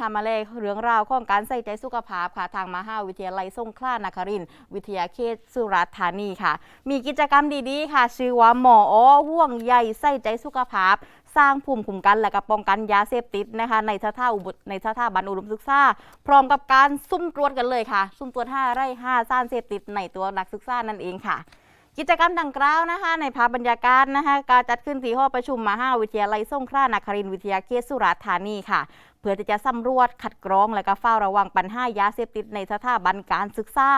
ค่ะมาเลยเรื่องราวของการใส่ใจสุขภาพค่ะทางมหาวิทยาลัยสงขลานครินทร์วิทยาเขตสุราษฎร์ธานีค่ะ มีกิจกรรมดีๆ ค่ะ ชื่อว่าหมออ้อห่วงใยใส่ใจสุขภาพ สร้างภูมิคุ้มกันและก็ป้องกันยาเสพติดนะคะ ในสถาอุบในสถาบันอุดมศึกษาพร้อมกับการซุ่มตรวจกันเลยค่ะ ซุ่มตรวจ5ไร่5สารเสพติดในตัวนักศึกษานั่นเองค่ะ กิจกรรมดังกล่าวนะคะ ในภาพบรรยากาศนะคะการจัดขึ้นที่ห้องประชุมมหาวิทยาลัยสงขลานครินทร์วิทยาเขตสุราษฎร์ธานีค่ะ เพื่อที่จะสำรวจคัดกรองและก็เฝ้าระวังปัญหายาเสพติดในสถาบันการศึกษา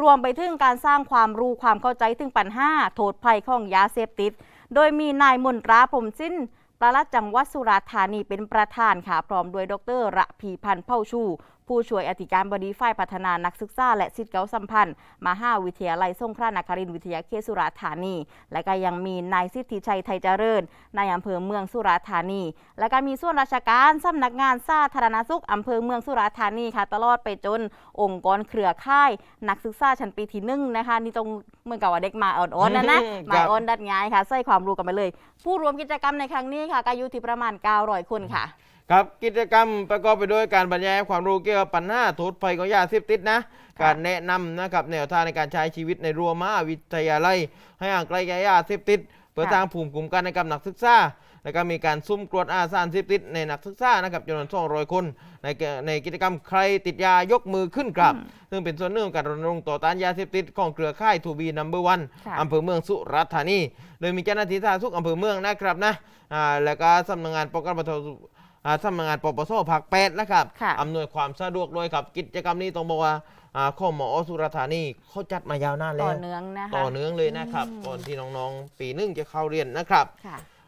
รวมไปถึงการสร้างความรู้ความเข้าใจถึงปัญหาโทษภัยของยาเสพติด โดยมีนายมนตราพรมสิ้นประลัดจังหวัดสุราษฎร์ธานีเป็นประธานค่ะ พร้อมด้วยดรระพีพันธ์เผ่าชูผู้ช่วยอธิการบดีฝ่ายพัฒนานักศึกษา และสิทธิเก่าสัมพันธ์มหาวิทยาลัยสงขลานครินทร์วิทยาเขตสุราษฎร์ธานี และก็ยังมีนายสิทธิชัยไทยเจริญนายอำเภอเมืองสุราษฎร์ธานี และก็มีส่วนราชการสำนักงานสาธารณสุขอำเภอเมืองสุราษฎร์ธานีค่ะตลอดไปจนองค์กรเครือข่าย นักศึกษาชั้นปีที่หนึ่งนะคะนี่ตรงเหมือนกับว่าเด็กมาอ่อนๆนะนะครับมาอ่อนดัดง่ายค่ะใส่ความรู้กันไปเลย ผู้ร่วมกิจกรรมในครั้งนี้ค่ะก็อยู่ที่ประมาณ900คนค่ะ ครับกิจกรรมประกอบไปด้วยการบรรยายความรู้เกี่ยวกับปัญหาโทษภัยของยาเสพติดนะค่ะการแนะนำนะครับแนวทางในการใช้ชีวิตในรั้วมหาวิทยาลัย ให้ห่างไกลจากยาเสพติดเพื่อสร้างภูมิคุ้มกันในกับนักศึกษาแล้วก็มีการซุ่มตรวจอาสารเสพติดในนักศึกษานะครับจำนวน200 คน ในเกในกิจกรรมใครติดยายกมือขึ้นครับซึ่งเป็นส่วนหนึ่งของการรณรงค์ต่อต้านยาเสพติดของเครือข่ายทูบีนัมเบอร์วันค่ะอำเภอเมืองสุราษฎร์ธานี โดยมีเจ้าหน้าที่สาธารณสุขอำเภอเมืองนะครับนะอ่าแล้วก็สำนักงานป้องกันบรรเทาอ่า สำนักงานปปสภาคแปดนะครับค่ะอำนวยความสะดวกด้วยครับกิจกรรมนี้ต้องบอกว่าอ่าข้อหมอสุราษฎร์ธานีเขาจัดมายาวนานแล้ต่วอเนื่องนะคะต่อเนื่องเลยนะครับอืมก่อนที่น้องๆ ปีหนึ่งจะเข้าเรียนนะครับค่ะ